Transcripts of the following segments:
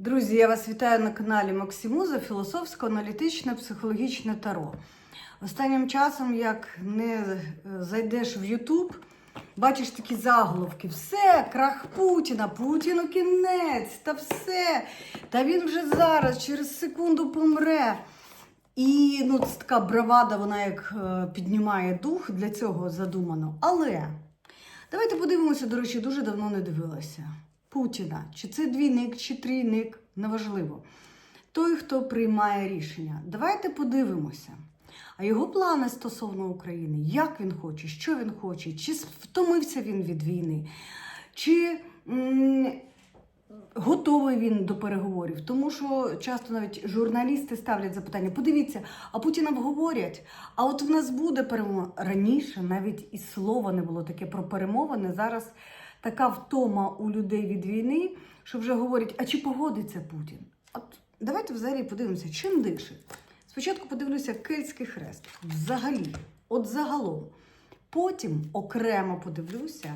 Друзі, я вас вітаю на каналі Максимуза, філософсько-аналітичне психологічне таро. Останнім часом, як не е, зайдеш в Ютуб, бачиш такі заголовки: все, крах Путіна, Путіну кінець, та все. Та він вже зараз, через секунду помре. І ну, це така бравада, вона як е, піднімає дух, для цього задумано. Але давайте подивимося, до речі, дуже давно не дивилася. Путіна, чи це двійник, чи трійник, неважливо. Той, хто приймає рішення. Давайте подивимося. А його плани стосовно України, як він хоче, що він хоче, чи втомився він від війни, чи м, готовий він до переговорів. Тому що часто навіть журналісти ставлять запитання: подивіться, а Путіна обговорять, а от в нас буде перемога. Раніше навіть і слова не було таке про перемовини. Зараз така втома у людей від війни, що вже говорять, а чи погодиться Путін? От давайте взагалі подивимося, чим дише. Спочатку подивлюся Кельтський хрест. Взагалі, от загалом. Потім окремо подивлюся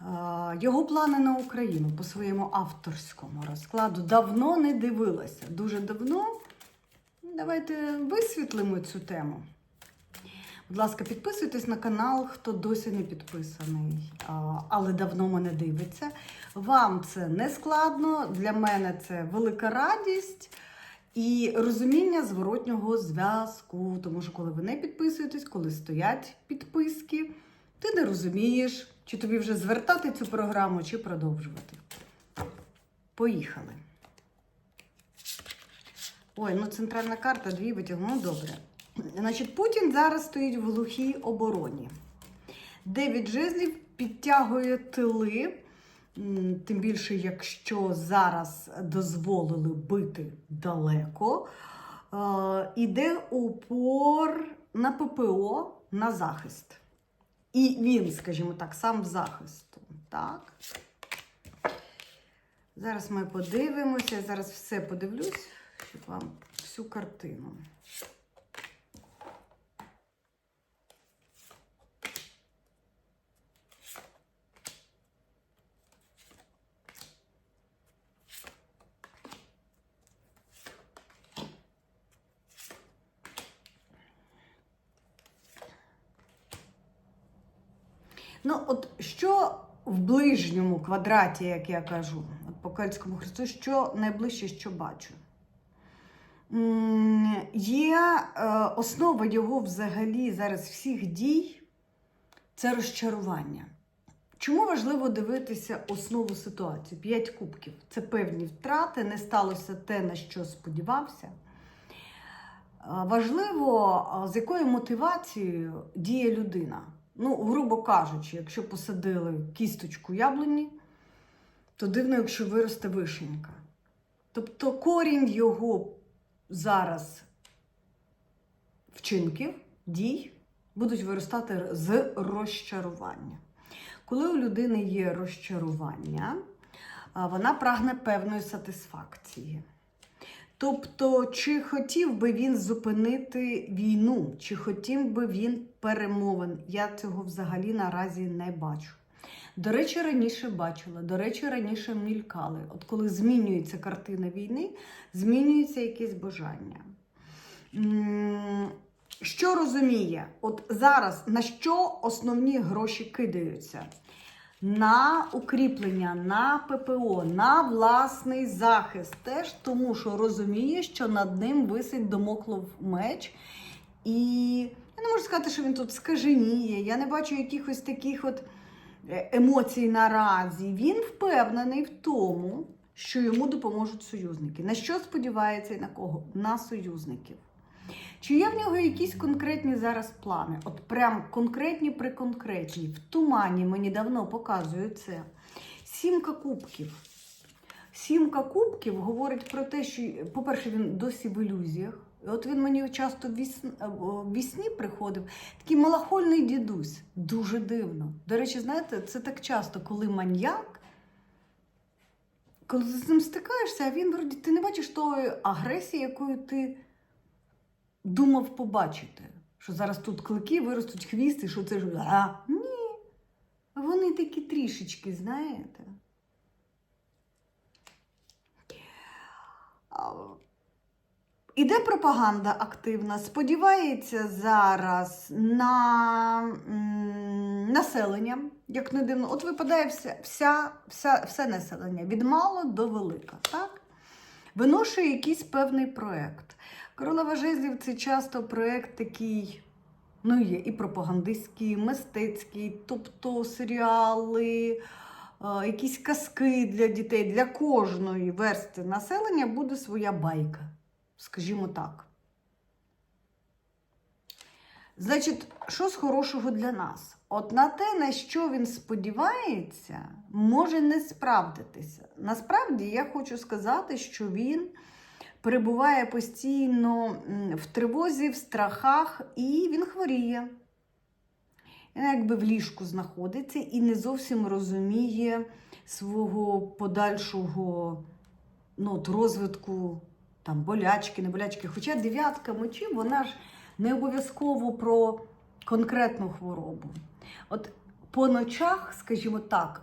а, його плани на Україну по своєму авторському розкладу. Давно не дивилася. Дуже давно. Давайте висвітлимо цю тему. Будь ласка, підписуйтесь на канал, хто досі не підписаний, але давно мене дивиться. Вам це не складно, для мене це велика радість і розуміння зворотнього зв'язку. Тому що, коли ви не підписуєтесь, коли стоять підписки, ти не розумієш, чи тобі вже звертати цю програму, чи продовжувати. Поїхали. Ой, ну центральна карта дві витягну. Ну, добре. Значить, Путін зараз стоїть в глухій обороні. Дев'ять жезлів підтягує тили, тим більше, якщо зараз дозволили бити далеко. Е, Іде упор на ППО на захист. І він, скажімо так, сам в захисту. Так. Зараз ми подивимося, зараз все подивлюсь, щоб вам всю картину. Ну, от що в ближньому квадраті, як я кажу, от по Кельтському хресту, що найближче, що бачу? Є е, основа його взагалі зараз всіх дій це розчарування. Чому важливо дивитися основу ситуації? П'ять кубків. Це певні втрати, не сталося те, на що сподівався. Е, Важливо, з якою мотивацією діє людина. Ну, грубо кажучи, якщо посадили кісточку яблуні, то дивно, якщо виросте вишенька. Тобто корінь його зараз вчинків, дій будуть виростати з розчарування. Коли у людини є розчарування, вона прагне певної сатисфакції. Тобто, чи хотів би він зупинити війну, чи хотів би він перемовин? Я цього взагалі наразі не бачу. До речі, раніше бачила, до речі, раніше мількали. От коли змінюється картина війни, змінюється якесь бажання. Що розуміє? От зараз на що основні гроші кидаються? На укріплення, на ППО, на власний захист. Теж тому, що розуміє, що над ним висить домоклов меч. І я не можу сказати, що він тут скаженіє. Я не бачу якихось таких от е, емоцій наразі. Він впевнений в тому, що йому допоможуть союзники. На що сподівається і на кого? На союзників. Чи є в нього якісь конкретні зараз плани? От прям конкретні при конкретні. В тумані мені давно показують це. Сімка кубків. Сімка кубків говорить про те, що, по-перше, він досі в ілюзіях. От він мені часто в вісні, приходив, такий малахольний дідусь. Дуже дивно. До речі, знаєте, це так часто, коли маньяк, коли ти з ним стикаєшся, а він вроді ти не бачиш тої агресії, якою ти думав побачити, що зараз тут клики виростуть хвіст, і що це ж. А, ні. Вони такі трішечки, знаєте. Іде пропаганда активна, сподівається зараз на м, населення, як не дивно. От випадає вся, вся, вся, все населення від мало до велика. Так? Виношує якийсь певний проєкт. Королева жезлів це часто проєкт такий, ну є і пропагандистський, і мистецький, тобто серіали, якісь казки для дітей. Для кожної версти населення буде своя байка скажімо так. Значить, що з хорошого для нас? От на те, на що він сподівається, може не справдитися. Насправді, я хочу сказати, що він перебуває постійно в тривозі, в страхах, і він хворіє. Він якби в ліжку знаходиться і не зовсім розуміє свого подальшого ну, розвитку там болячки, не болячки. Хоча дев'ятка мечів, вона ж не обов'язково про конкретну хворобу. От по ночах, скажімо так,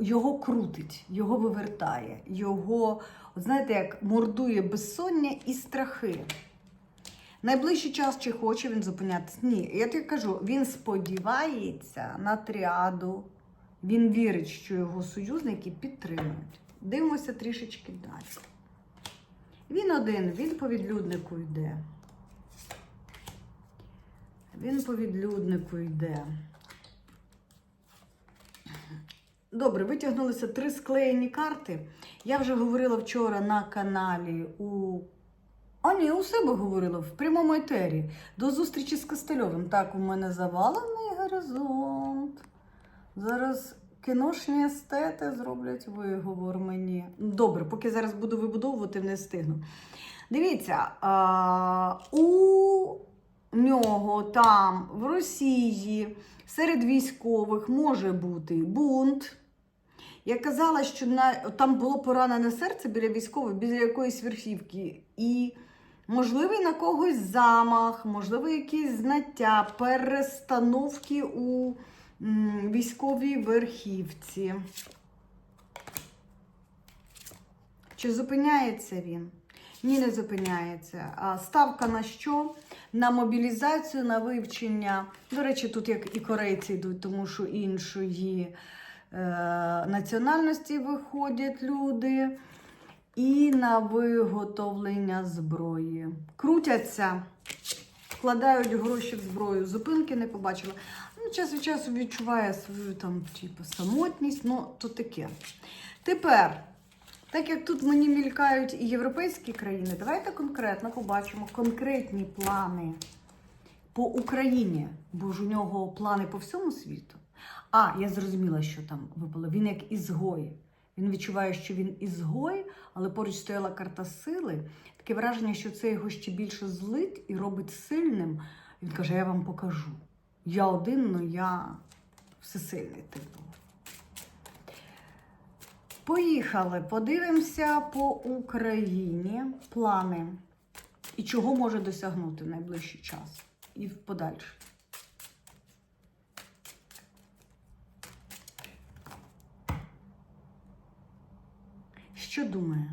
його крутить, його вивертає, його, от знаєте, як мордує безсоння і страхи. Найближчий час чи хоче він зупинятися? Ні. Я тобі кажу, він сподівається на тріаду, він вірить, що його союзники підтримують. Дивимося трішечки далі. Він один, він по відлюднику йде. Він по відлюднику йде. Добре, витягнулися три склеєні карти. Я вже говорила вчора на каналі у. А ні, у себе говорила в прямому етері. До зустрічі з Костельовим. Так, у мене завалений горизонт. Зараз кіношні естети зроблять виговор мені. Добре, поки зараз буду вибудовувати, не встигну. Дивіться, а, у нього там, в Росії, серед військових може бути бунт. Я казала, що на, там було поранене серце біля військових, біля якоїсь верхівки. І можливий на когось замах, можливо, якісь знаття, перестановки у військовій верхівці. Чи зупиняється він? Ні, не зупиняється. А ставка на що? На мобілізацію, на вивчення. До речі, тут як і корейці йдуть, тому що іншої е, національності виходять люди. І на виготовлення зброї. Крутяться, вкладають гроші в зброю. Зупинки не побачила. Ну, час від часу відчуває свою там, типу, самотність, ну то таке. Тепер, так як тут мені мількають і європейські країни, давайте конкретно побачимо конкретні плани по Україні, бо ж у нього плани по всьому світу. А, я зрозуміла, що там випало. Він як ізгой. Він відчуває, що він ізгой, але поруч стояла карта сили. Таке враження, що це його ще більше злить і робить сильним. Він каже: я вам покажу. Я один, але я всесильний типу. Поїхали, подивимося по Україні плани і чого може досягнути в найближчий час і в подальше. Що думає?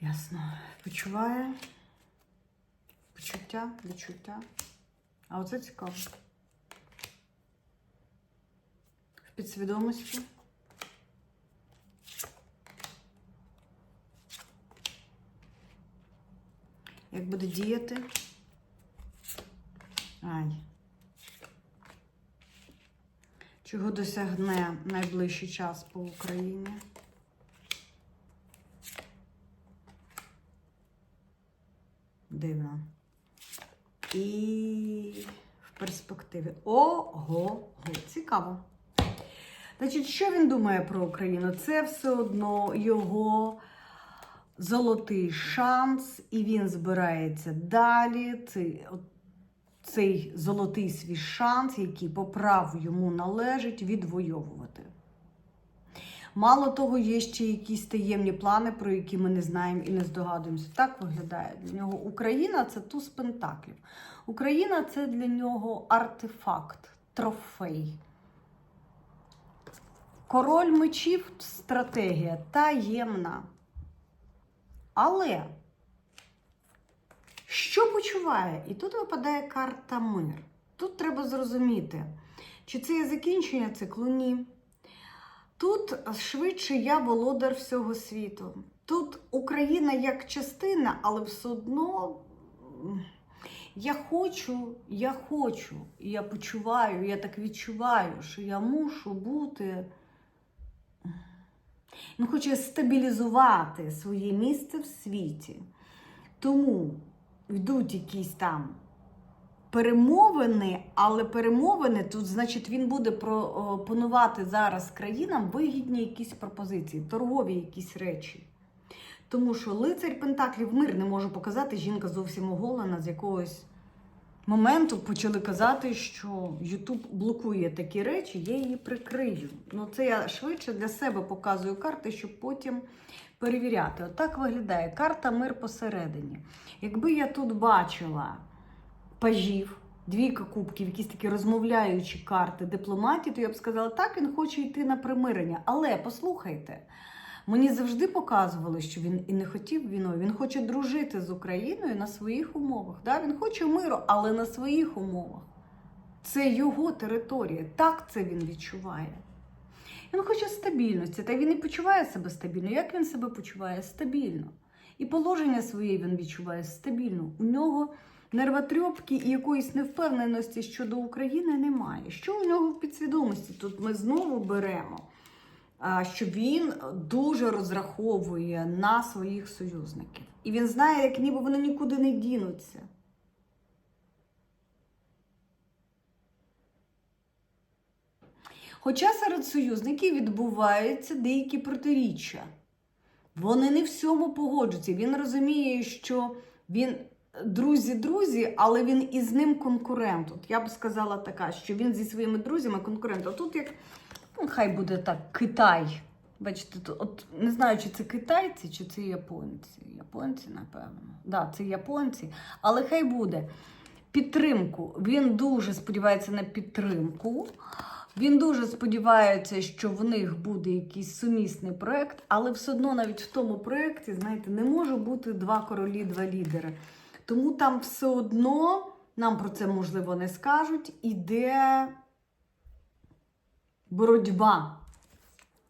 Ясно. Почуває почуття, відчуття. А оце цікаво. В підсвідомості. Як буде діяти? Ай. Чого досягне найближчий час по Україні? Дивно. І в перспективі. Ого, цікаво. Значить, що він думає про Україну? Це все одно його золотий шанс, і він збирається далі. Цей, цей золотий свій шанс, який по праву йому належить, відвоювати. Мало того, є ще якісь таємні плани, про які ми не знаємо і не здогадуємося. Так виглядає для нього Україна це туз пентаклів. Україна це для нього артефакт. трофей. Король мечів стратегія таємна. Але що почуває? І тут випадає карта мир. Тут треба зрозуміти, чи це є закінчення циклу? Ні. Тут швидше я володар всього світу. Тут Україна як частина, але все одно я хочу, я хочу, я почуваю, я так відчуваю, що я мушу бути. Він хоче стабілізувати своє місце в світі. Тому йдуть якісь там перемовини, але перемовини тут, значить, він буде пропонувати зараз країнам вигідні якісь пропозиції, торгові якісь речі. Тому що лицар Пентаклів мир не може показати, жінка зовсім оголена з якогось моменту почали казати, що Ютуб блокує такі речі, я її прикрию. Ну, це я швидше для себе показую карти, щоб потім перевіряти. Отак виглядає карта мир посередині. Якби я тут бачила пажів, двійка кубків, якісь такі розмовляючі карти дипломатії, то я б сказала, так, він хоче йти на примирення. Але послухайте. Мені завжди показували, що він і не хотів війною. Він хоче дружити з Україною на своїх умовах. Да? Він хоче миру, але на своїх умовах. Це його територія. Так це він відчуває. Він хоче стабільності, та він і почуває себе стабільно. Як він себе почуває? Стабільно. І положення своє він відчуває стабільно. У нього нервотрьопки і якоїсь невпевненості щодо України немає. Що у нього в підсвідомості? Тут ми знову беремо що він дуже розраховує на своїх союзників. І він знає, як ніби вони нікуди не дінуться. Хоча серед союзників відбуваються деякі протиріччя. Вони не всьому погоджуються. Він розуміє, що він друзі-друзі, але він із ним конкурент. От я б сказала така, що він зі своїми друзями конкурент. А тут як Ну, хай буде так, Китай. Бачите, от не знаю, чи це китайці, чи це японці. Японці, напевно. Да, це японці. Але хай буде підтримку. Він дуже сподівається на підтримку. Він дуже сподівається, що в них буде якийсь сумісний проєкт, але все одно навіть в тому проєкті, знаєте, не може бути два королі, два лідери. Тому там все одно, нам про це можливо не скажуть, іде боротьба.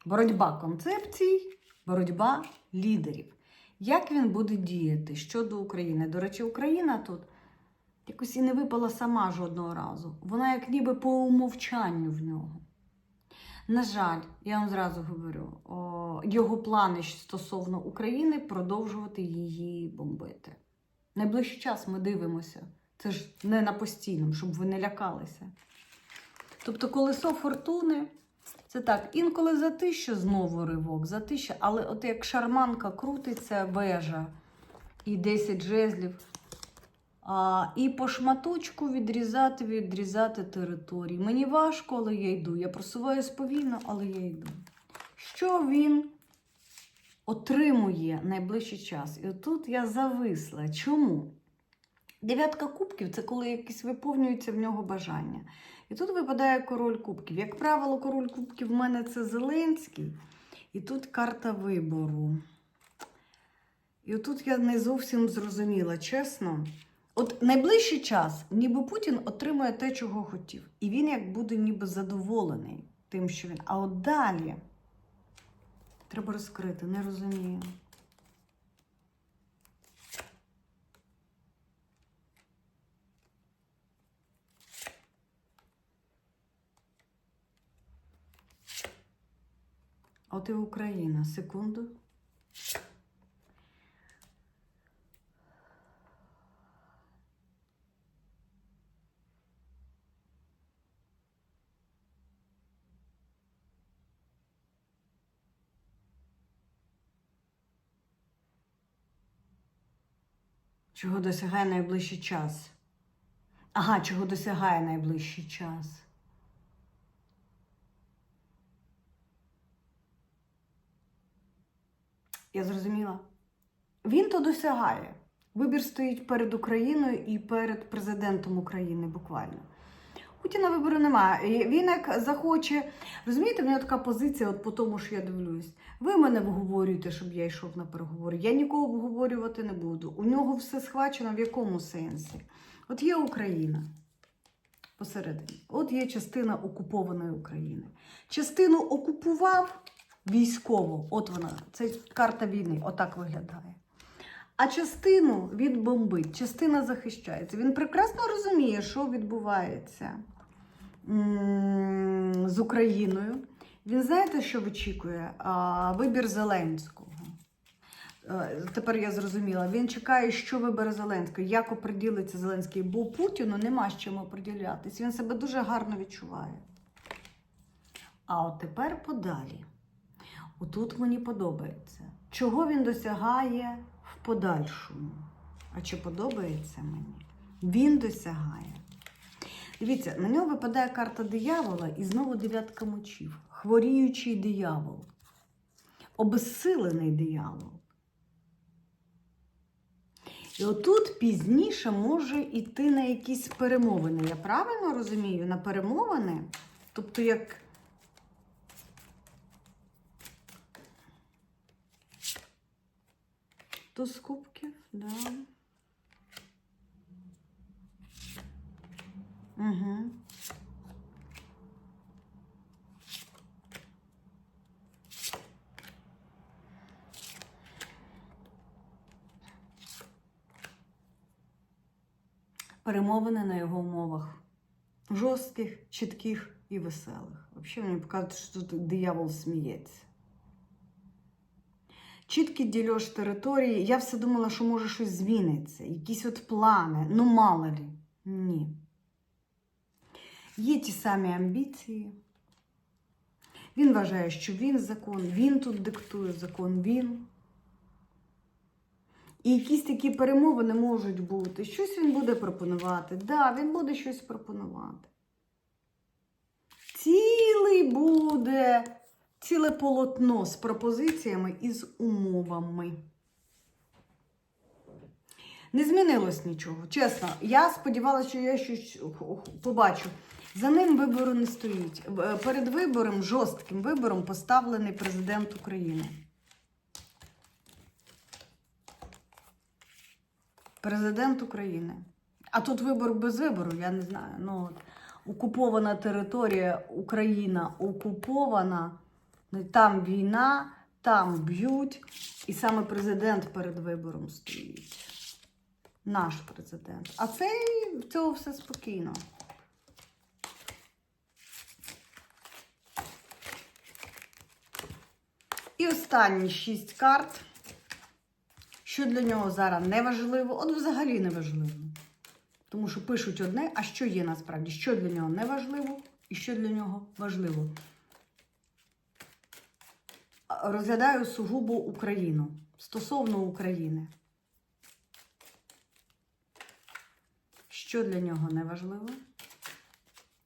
Боротьба концепцій, боротьба лідерів. Як він буде діяти щодо України? До речі, Україна тут якось і не випала сама жодного разу. Вона як ніби по умовчанню в нього. На жаль, я вам зразу говорю, о, його плани стосовно України продовжувати її бомбити. Найближчий час ми дивимося. Це ж не на постійному, щоб ви не лякалися. Тобто колесо фортуни це так, інколи за тисячу знову ривок, за тисячу, але от як шарманка крутиться вежа і 10 жезлів. А, І по шматочку відрізати, відрізати території. Мені важко, але я йду. Я просуваюсь повільно, але я йду. Що він отримує найближчий час? І отут я зависла. Чому? Дев'ятка кубків це коли якісь виповнюються в нього бажання. І тут випадає король кубків. Як правило, король кубків в мене це Зеленський. І тут карта вибору. І отут я не зовсім зрозуміла, чесно. От найближчий час, ніби Путін отримує те, чого хотів. І він як буде ніби задоволений тим, що він. А от далі треба розкрити, не розумію. От і Україна. Секунду. Чого досягає найближчий час? Ага, чого досягає найближчий час? Я зрозуміла. Він то досягає. Вибір стоїть перед Україною і перед президентом України буквально. Путіна вибору немає. Він як захоче. Розумієте, в нього така позиція, от по тому, що я дивлюсь. Ви мене вговорюєте, щоб я йшов на переговори. Я нікого обговорювати не буду. У нього все схвачено в якому сенсі? От є Україна посередині. От є частина окупованої України. Частину окупував військово. От вона, це карта війни, отак виглядає. А частину відбомбить, частина захищається. Він прекрасно розуміє, що відбувається з Україною. Він знаєте, що вичікує? Вибір Зеленського. Е, Тепер я зрозуміла. Він чекає, що вибере Зеленський, як оприділиться Зеленський, бо Путіну нема з чим оприділятись. Він себе дуже гарно відчуває. А от тепер подалі. Отут мені подобається. Чого він досягає подальшому? А чи подобається мені? Він досягає. Дивіться, на нього випадає карта диявола і знову дев'ятка мечів. Хворіючий диявол. Обезсилений диявол. І отут пізніше може йти на якісь перемовини. Я правильно розумію? На перемовини? Тобто, як Туз кубків, да. Угу. Перемовини на його умовах. Жорстких, чітких і веселих. Взагалі мені показують, що тут диявол сміється. Чіткий дільош території. Я все думала, що може щось зміниться, якісь от плани. Ну, мало лі. Ні. Є ті самі амбіції. Він вважає, що він закон, він тут диктує закон, він. І якісь такі перемовини можуть бути. Щось він буде пропонувати. Так, да, він буде щось пропонувати. Цілий буде ціле полотно з пропозиціями і з умовами. Не змінилось нічого. Чесно, я сподівалася, що я щось побачу. За ним вибору не стоїть. Е, Перед вибором, жорстким вибором, поставлений президент України. Президент України. А тут вибор без вибору, я не знаю. Ну, от, окупована територія, Україна окупована. Там війна, там б'ють, і саме президент перед вибором стоїть. Наш президент. А цей в цього все спокійно. І останні шість карт. Що для нього зараз не важливо, от взагалі не важливо. Тому що пишуть одне, а що є насправді, що для нього не важливо і що для нього важливо розглядаю сугубо Україну стосовно України. Що для нього не важливо?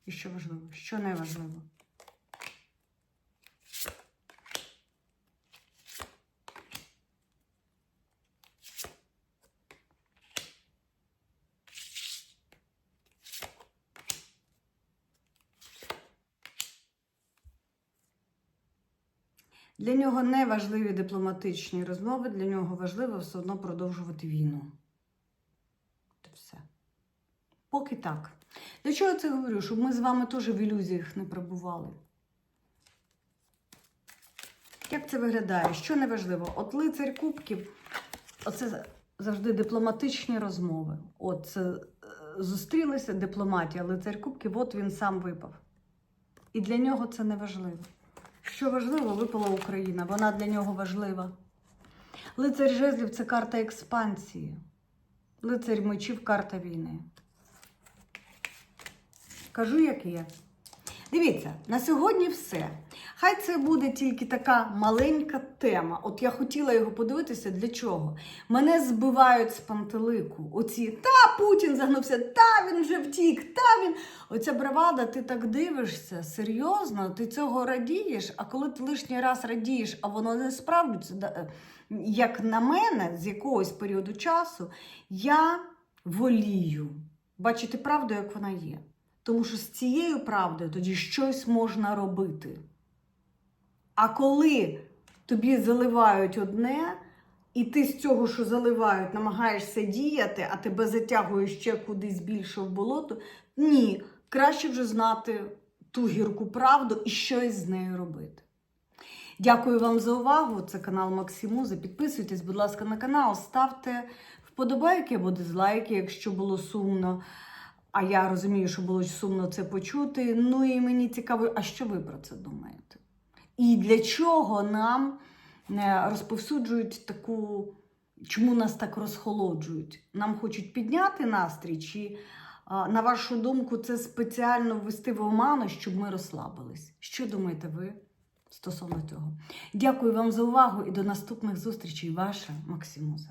І що важливо? Що не важливо? Для нього не важливі дипломатичні розмови, для нього важливо все одно продовжувати війну. Це все. Поки так. Для чого я це говорю? Щоб ми з вами теж в ілюзіях не перебували. Як це виглядає? Що не важливо? От лицарь кубків, оце завжди дипломатичні розмови. От це е, зустрілися дипломатія, лицарь кубків, от він сам випав. І для нього це не важливо. Що важливо, випала Україна, вона для нього важлива. Лицар жезлів це карта експансії. Лицар мечів карта війни. Кажу, як є. Дивіться, на сьогодні все. Хай це буде тільки така маленька тема. От я хотіла його подивитися для чого? Мене збивають з пантелику. Оці та Путін загнувся, та він вже втік, та він. Оця бравада, ти так дивишся, серйозно, ти цього радієш, а коли ти лишній раз радієш, а воно не справдиться, е, як на мене, з якогось періоду часу, я волію бачити правду, як вона є. Тому що з цією правдою тоді щось можна робити. А коли тобі заливають одне, і ти з цього, що заливають, намагаєшся діяти, а тебе затягує ще кудись більше в болото, ні, краще вже знати ту гірку правду і щось з нею робити. Дякую вам за увагу. Це канал Максимуза. Підписуйтесь, будь ласка, на канал, ставте вподобайки або дизлайки, якщо було сумно. А я розумію, що було сумно це почути. Ну і мені цікаво, а що ви про це думаєте? І для чого нам е, розповсюджують таку, чому нас так розхолоджують? Нам хочуть підняти настрій, чи, на вашу думку, це спеціально ввести в оману, щоб ми розслабились? Що думаєте ви стосовно цього? Дякую вам за увагу і до наступних зустрічей. Ваша Максимуза.